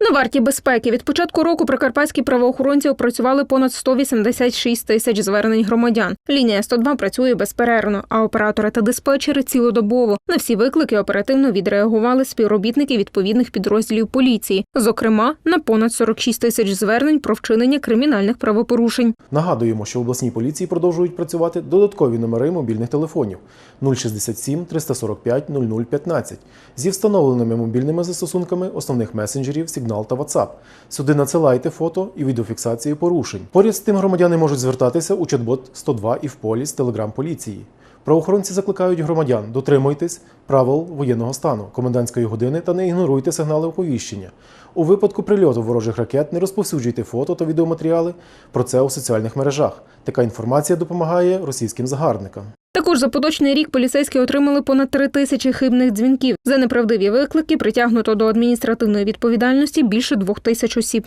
На варті безпеки від початку року прикарпатські правоохоронці опрацювали понад 186 тисяч звернень громадян. Лінія 102 працює безперервно, а оператори та диспетчери цілодобово. На всі виклики оперативно відреагували співробітники відповідних підрозділів поліції, зокрема на понад 46 тисяч звернень про вчинення кримінальних правопорушень. Нагадуємо, що в обласній поліції продовжують працювати додаткові номери мобільних телефонів 067 345 0015 зі встановленими мобільними застосунками основних месенджерів Signal та WhatsApp. Сюди надсилайте фото і відеофіксацію порушень. Поряд з тим громадяни можуть звертатися у чат-бот 102 і в полі з телеграм поліції. Правоохоронці закликають громадян дотримуйтесь правил воєнного стану, комендантської години та не ігноруйте сигнали оповіщення. У випадку прильоту ворожих ракет не розповсюджуйте фото та відеоматеріали про це у соціальних мережах. Така інформація допомагає російським загарбникам. Також за поточний рік поліцейські отримали понад три тисячі хибних дзвінків. За неправдиві виклики притягнуто до адміністративної відповідальності більше двох тисяч осіб.